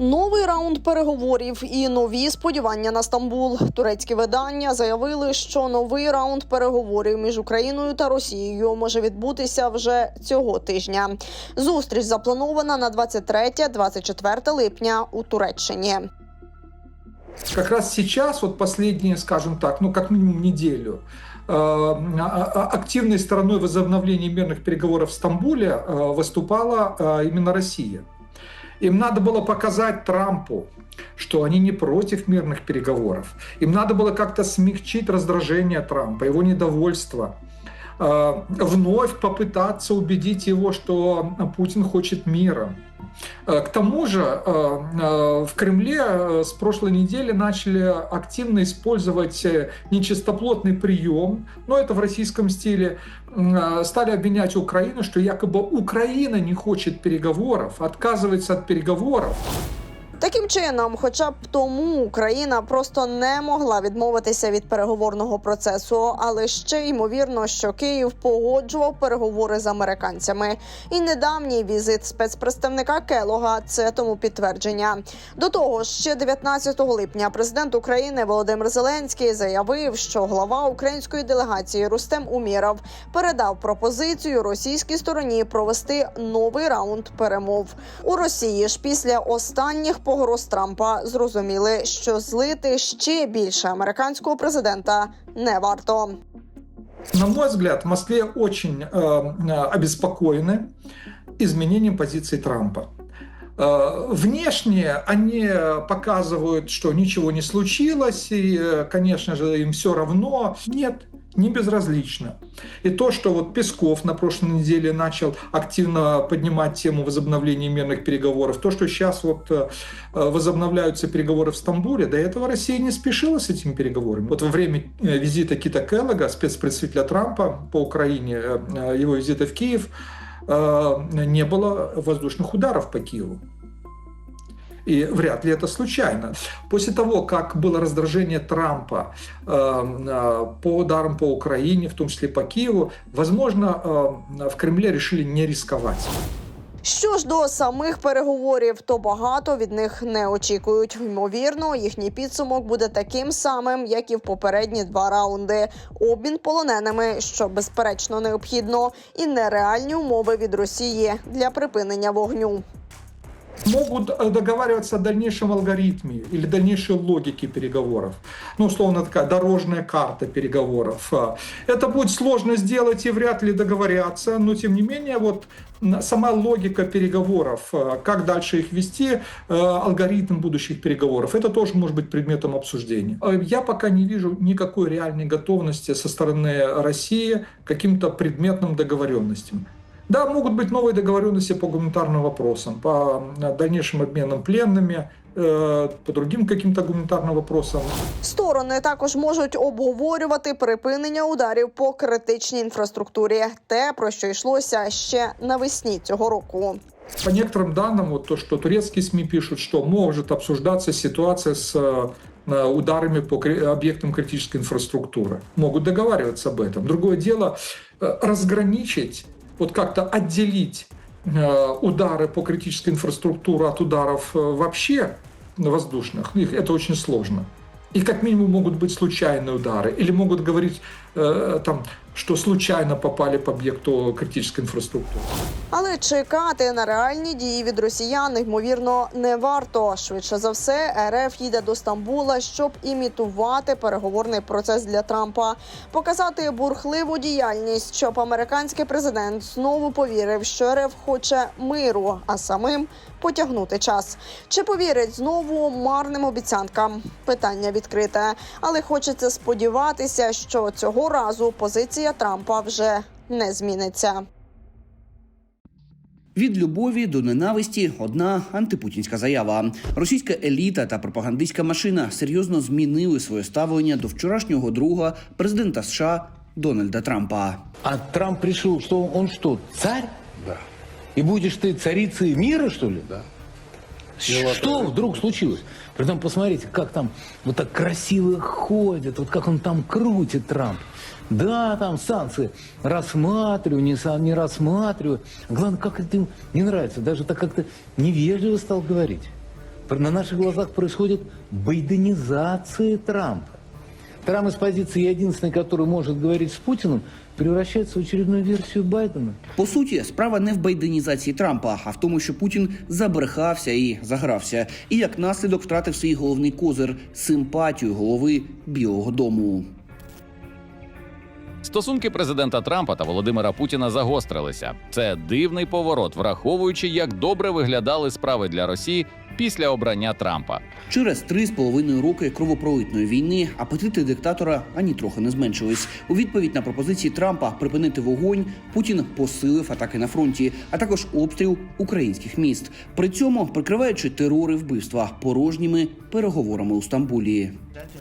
Новий раунд переговорів і нові сподівання на Стамбул. Турецькі видання заявили, що новий раунд переговорів між Україною та Росією може відбутися вже цього тижня. Зустріч запланована на 23-24 липня у Туреччині. Как раз сейчас, вот последние, скажем так, ну как минимум неделю, э, а- а- активной стороной возобновления мирных переговоров в Стамбуле э, выступала э, именно Россия. Им надо было показать Трампу, что они не против мирных переговоров. Им надо было как-то смягчить раздражение Трампа, его недовольство, э, Вновь попытаться убедить его, что Путин хочет мира. Э, К тому же э, э, в Кремле э, с прошлой недели начали активно использовать э, нечистоплотный прием, но это в российском стиле, э, стали обвинять Украину, что якобы Украина не хочет переговоров, отказывается от переговоров. Таким чином, хоча б тому Україна просто не могла відмовитися від переговорного процесу, але ще ймовірно, що Київ погоджував переговори з американцями. І недавній візит спецпредставника Келога це тому підтвердження. До того ще 19 липня президент України Володимир Зеленський заявив, що глава української делегації Рустем Уміров передав пропозицію російській стороні провести новий раунд перемов у Росії. ж після останніх погроз Трампа зрозуміли, що злити ще більше американського президента не варто. На мой взгляд, в Москве очень э, э, обеспокоены изменением позиции Трампа. Э, Внешне они показывают, что ничего не случилось, и, э, конечно же, им все равно. Нет, не безразлично. И то, что вот Песков на прошлой неделе начал активно поднимать тему возобновления мирных переговоров, то, что сейчас вот э, возобновляются переговоры в Стамбуле, до этого Россия не спешила с этими переговорами. Вот во время э, визита Кита Келлога, спецпредставителя Трампа по Украине, э, э, его визита в Киев, э, не было воздушных ударов по Киеву. И вряд ли это случайно. После того, как было раздражение Трампа э, э, по ударам по Украине, в том числе по Киеву, возможно, э, в Кремле решили не рисковать. Що ж до самих переговорів, то багато від них не очікують. Ймовірно, їхній підсумок буде таким самим, як і в попередні два раунди: обмін полоненими, що безперечно необхідно, і нереальні умови від Росії для припинення вогню. Могут э, договариваться о дальнейшем алгоритме или дальнейшей логике переговоров. Ну, условно, такая дорожная карта переговоров. А, Это будет сложно сделать и вряд ли договорятся, но тем не менее, вот сама логика переговоров, а, как дальше их вести, э, алгоритм будущих переговоров, это тоже может быть предметом обсуждения. Э, Я пока не вижу никакой реальной готовности со стороны России к каким-то предметным договоренностям. Да, могут быть новые договоренности по гуманитарным вопросам, по э, дальнейшим обменам пленными, э, по другим каким-то гуманитарным вопросам. Сторони також можуть обговорювати припинення ударів по критичній інфраструктурі, те про що йшлося ще навесні цього року. По некоторым данным, вот то, что турецкие СМИ пишут, что может обсуждаться ситуация с э, э, ударами по кри- объектам критической инфраструктуры. Могут договариваться об этом. Другое дело э, разграничить, вот как-то отделить э, удары по критической инфраструктуре от ударов э, вообще воздушных. Их- Это очень сложно. И как минимум могут быть случайные удары. Или могут говорить, э, там, что случайно попали по объекту критической инфраструктуры. Але чекати на реальні дії від росіян ймовірно не варто. Швидше за все, РФ їде до Стамбула, щоб імітувати переговорний процес для Трампа, показати бурхливу діяльність, щоб американський президент знову повірив, що РФ хоче миру, а самим потягнути час. Чи повірить знову марним обіцянкам? Питання відкрите, але хочеться сподіватися, що цього разу позиція Трампа вже не зміниться. Від любові до ненависті одна антипутінська заява. Російська еліта та пропагандистська машина серйозно змінили своє ставлення до вчорашнього друга президента США Дональда Трампа. А Трамп решил, что он что, царь? Да. И будешь ты царицей мира, что ли? Да. Что вдруг случилось? Притом посмотрите, как там вот так красиво ходят, вот как он там крутит Трамп. Да, там санкции рассматриваю, не, са- не рассматриваю. Главное, как это им не нравится. Даже так как-то невежливо стал говорить. на наших глазах происходит байденизация Трампа. Трамп из позиции единственный, который может говорить с Путиным, превращается в очередную версию Байдена. По суті, справа не в байденізації Трампа, а в тому, що Путін забрехався і загрався, і як наслідок втратив свій головний козир симпатію голови Білого Дому. Стосунки президента Трампа та Володимира Путіна загострилися. Це дивний поворот, враховуючи, як добре виглядали справи для Росії після обрання Трампа. Через три з половиною роки кровопролитної війни апетити диктатора ані трохи не зменшились. У відповідь на пропозиції Трампа припинити вогонь Путін посилив атаки на фронті, а також обстріл українських міст. При цьому прикриваючи терори вбивства порожніми переговорами у Стамбулі.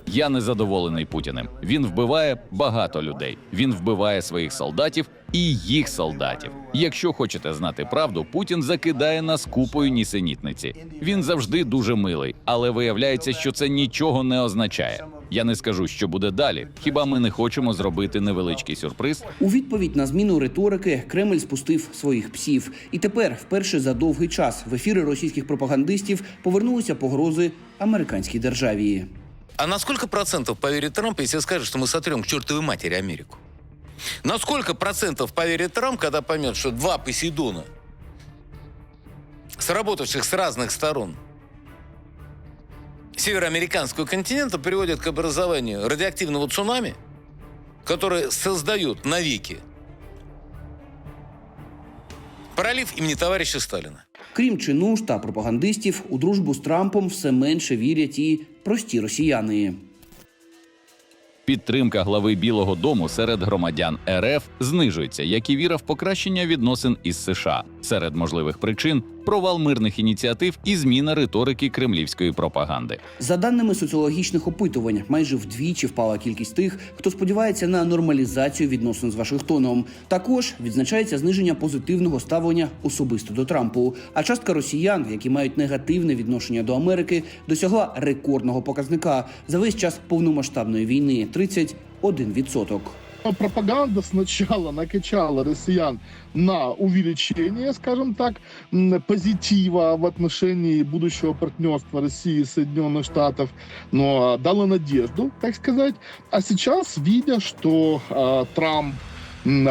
Я не задоволений Путіним. Він вбиває багато людей. Він вбиває своїх солдатів і їх солдатів. Якщо хочете знати правду, Путін закидає нас купою нісенітниці. Він завжди дуже милий, але виявляється, що це нічого не означає. Я не скажу, що буде далі. Хіба ми не хочемо зробити невеличкий сюрприз? У відповідь на зміну риторики Кремль спустив своїх псів, і тепер, вперше за довгий час, в ефіри російських пропагандистів повернулися погрози американській державі. А на сколько процентов поверит Трамп, если скажет, что мы сотрем к чертовой матери Америку? На сколько процентов поверит Трамп, когда поймет, что два Посейдона, сработавших с разных сторон, североамериканского континента приводят к образованию радиоактивного цунами, которое создает навеки пролив имени товарища Сталина. Крім чинуш та пропагандистів, у дружбу з Трампом все менше вірять і прості росіяни. Підтримка глави Білого Дому серед громадян РФ знижується, як і віра в покращення відносин із США. Серед можливих причин провал мирних ініціатив і зміна риторики кремлівської пропаганди. За даними соціологічних опитувань, майже вдвічі впала кількість тих, хто сподівається на нормалізацію відносин з Вашингтоном. Також відзначається зниження позитивного ставлення особисто до Трампу. А частка росіян, які мають негативне відношення до Америки, досягла рекордного показника за весь час повномасштабної війни 31%. Пропаганда сначала накачала россиян на увеличение, скажем так, позитива в отношении будущего партнерства России и Соединенных Штатов, но дала надежду, так сказать. А сейчас, видя, что э, Трамп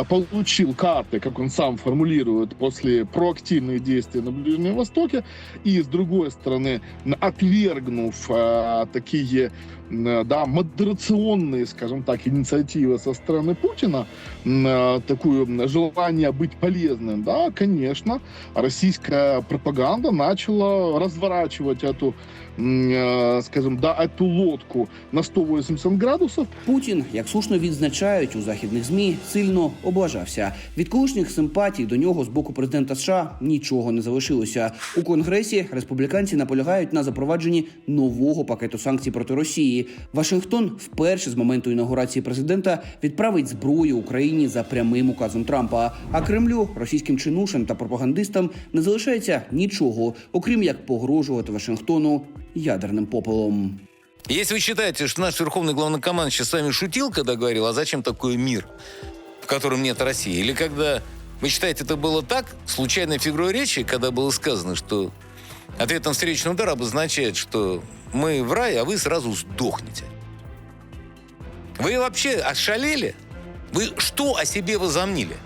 получил карты, как он сам формулирует, после проактивных действий на Ближнем Востоке, и, с другой стороны, м, отвергнув э, такие м, да, модерационные, скажем так, инициативы со стороны Путина, м, э, такое м, желание быть полезным, да, конечно, российская пропаганда начала разворачивать эту, м, э, скажем, да, эту лодку на 180 градусов, Путін, як слушно відзначають у західних змі, сильно облажався. Від колишніх симпатій до нього з боку президента США нічого не залишилося. У конгресі республіканці наполягають на запровадженні нового пакету санкцій проти Росії. Вашингтон вперше з моменту інаугурації президента відправить зброю Україні за прямим указом Трампа. А Кремлю, російським чинушам та пропагандистам не залишається нічого, окрім як погрожувати Вашингтону ядерним попелом. Если вы считаете, что наш верховный главнокомандующий с вами шутил, когда говорил, а зачем такой мир, в котором нет России, или когда вы считаете, это было так, случайной фигурой речи, когда было сказано, что ответ на встречный удар обозначает, что мы в рае, а вы сразу сдохнете. Вы вообще ошалели? Вы что о себе возомнили?